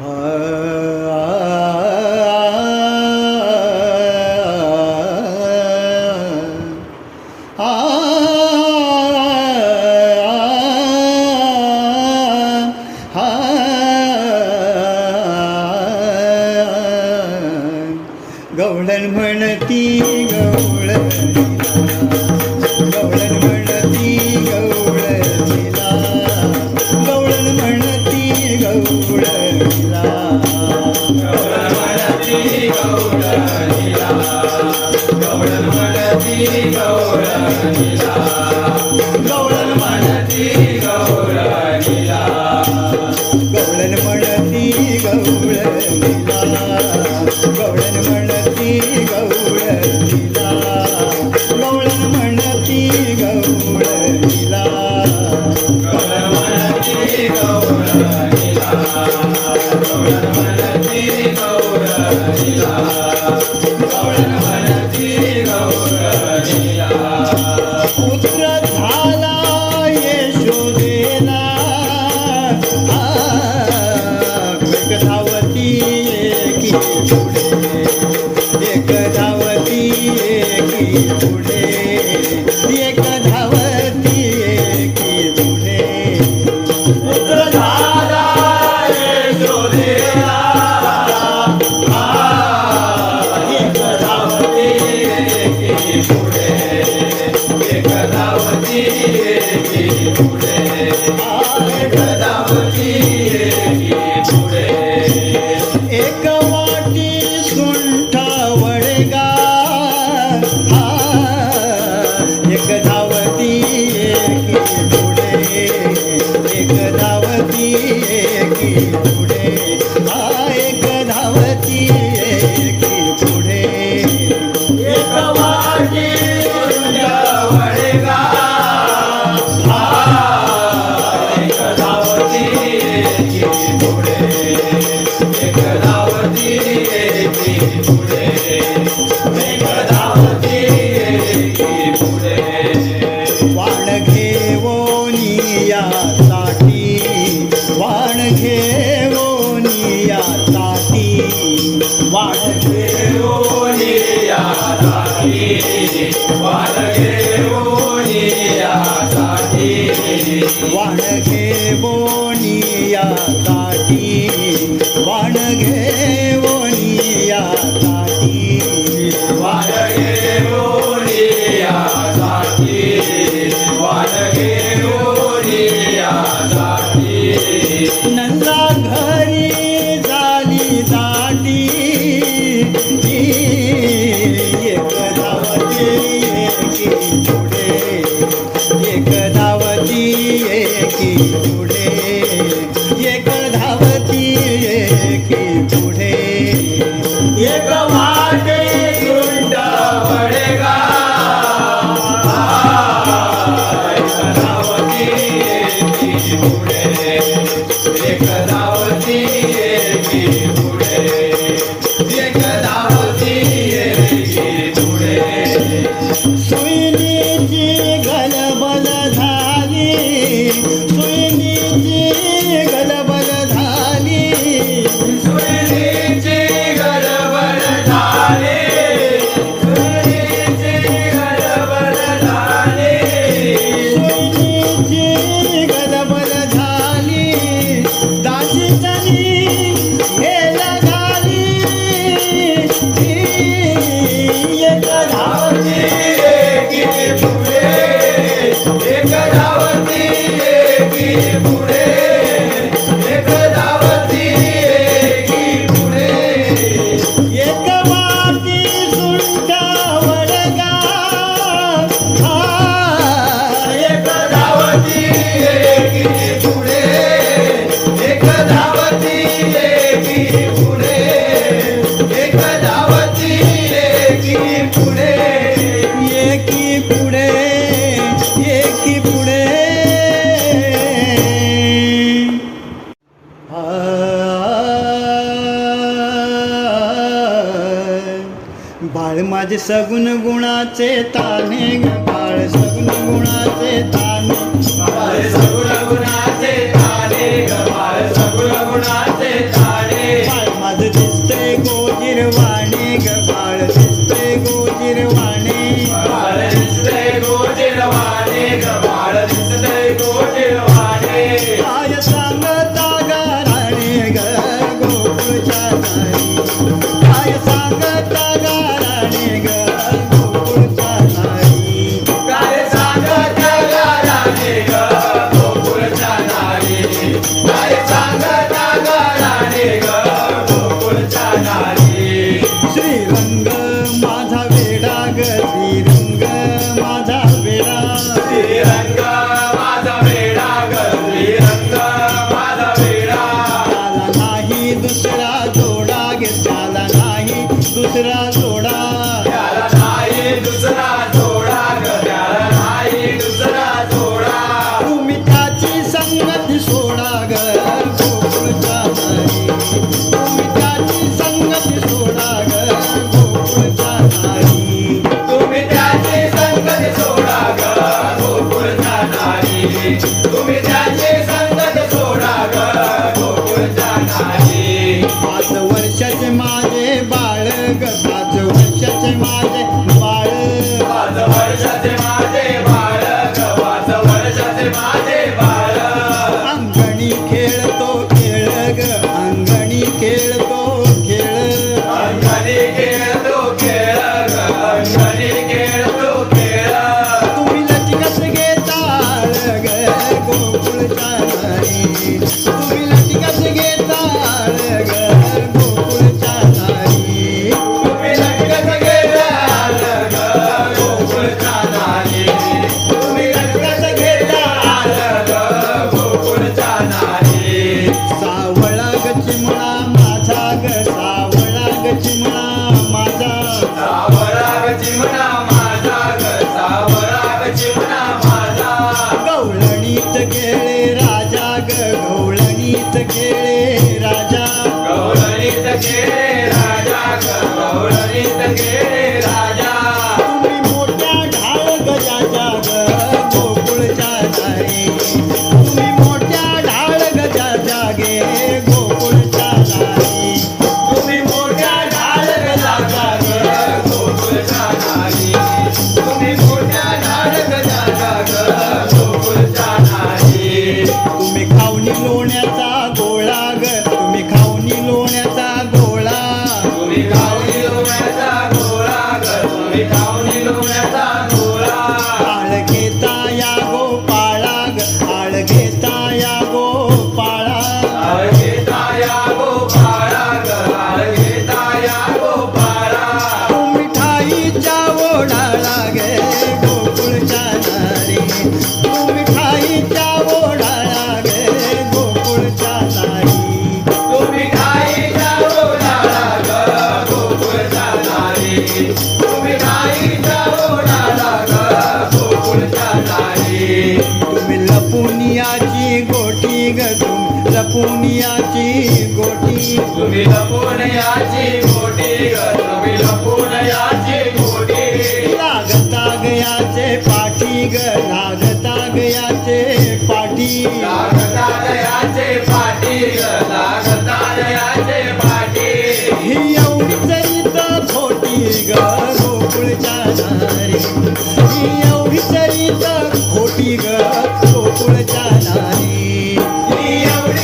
Uh... यासाठी. वाण घेऊन यासाठी वाण घेऊन यासाठी वाण কি सगुन पुण्याची गोटी. तुम्ही पुण्याची गोटी तुम्ही पुण्याची गोटी. लागता गयाचे पाठी गला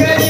Yeah.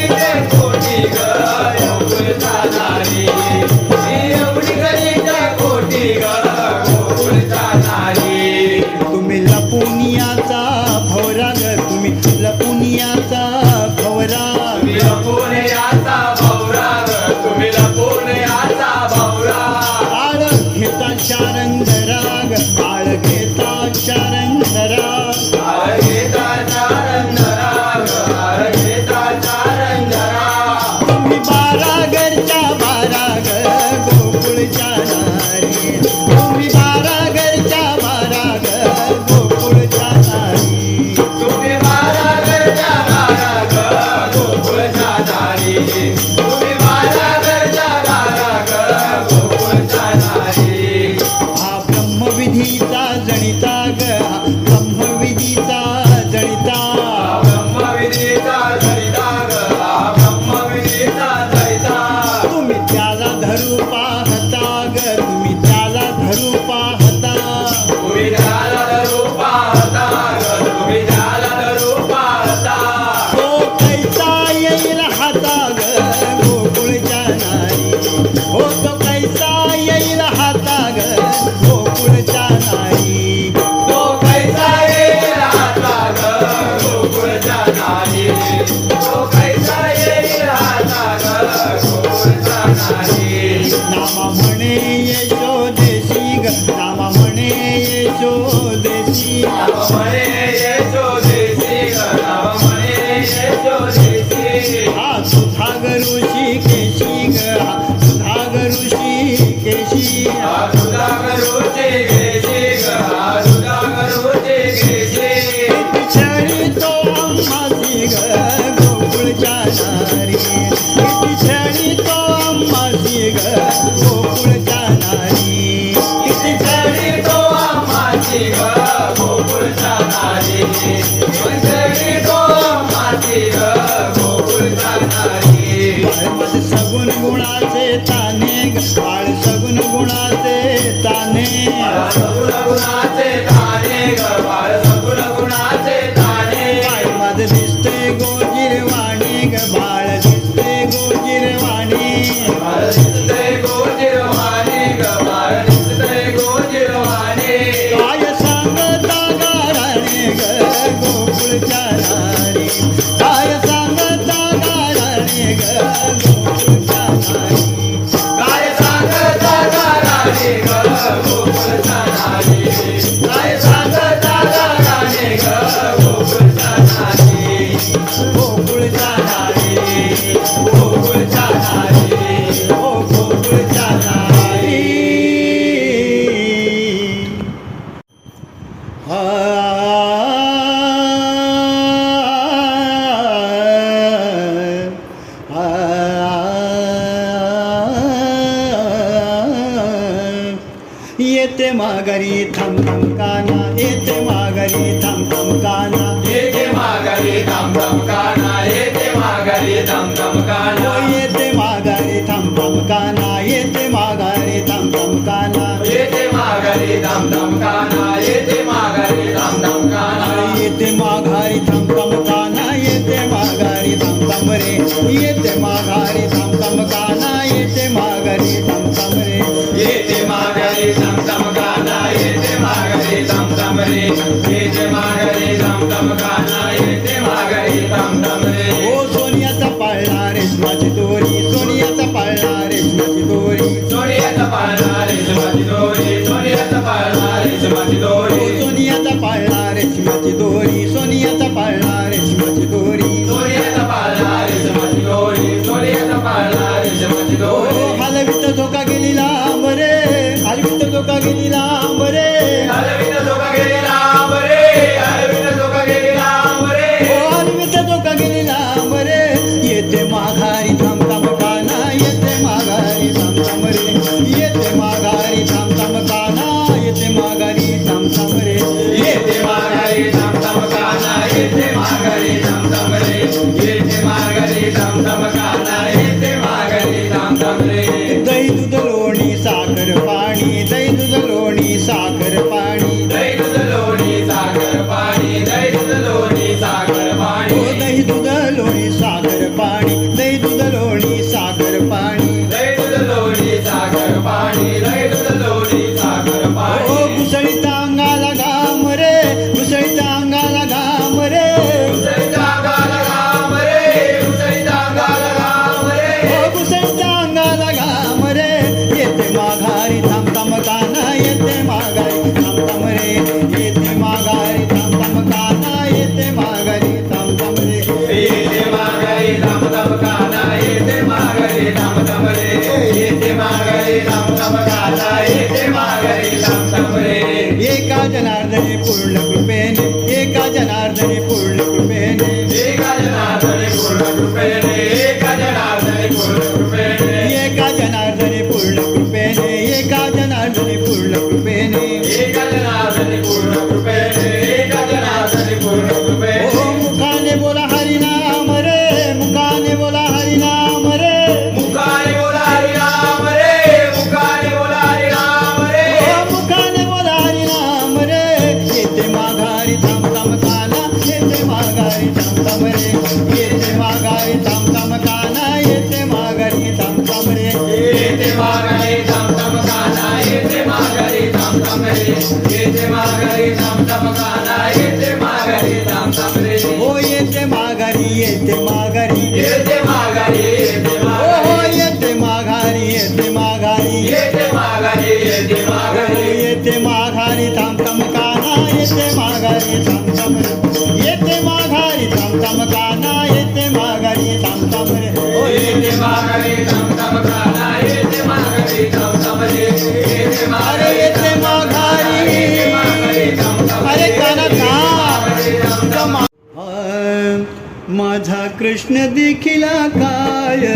काळ सगुण गुणाचे ताने. सगुण गुणाचे ताने. गुणा येते माघारी थांब थांब काना येते माघारी थांब थांब काना येते माघारी थांब थांब काना येते माघारी थांब थांब काना येते माघारी थांब थांब काना येते माघारी थांब थांब काना येते माघारी थांब थांब काना येते माघारी थांब थांब काना येते माघारी थांब थांब काना येते माघारी थांब थांब रे येते माघारी थांब थांब काना येते राम राम रे जय जय मारे राम राम का नाय மலர் பொழு कृष्णदि कला गाय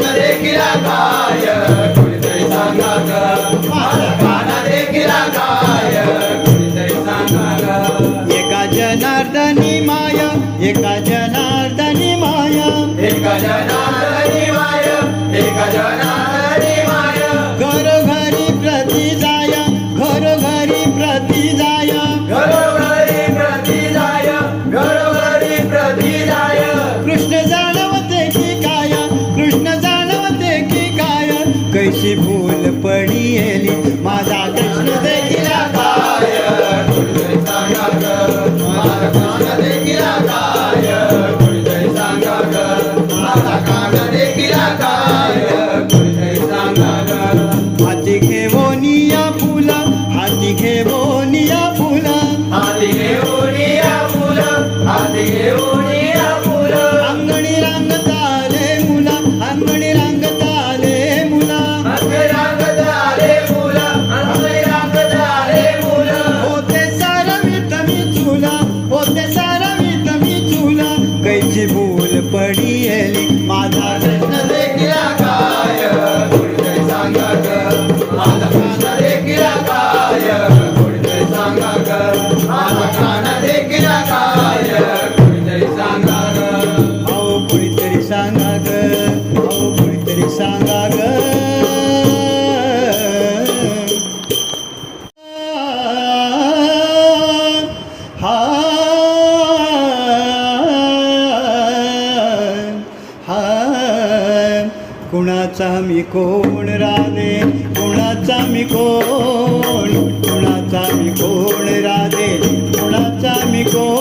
Krishna Hare লিখে বল कुणाचा मी कोण राधे? कुणाचा मी कोण? कुणाचा मी कोण राधे? कुणाचा मी कोण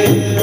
राधे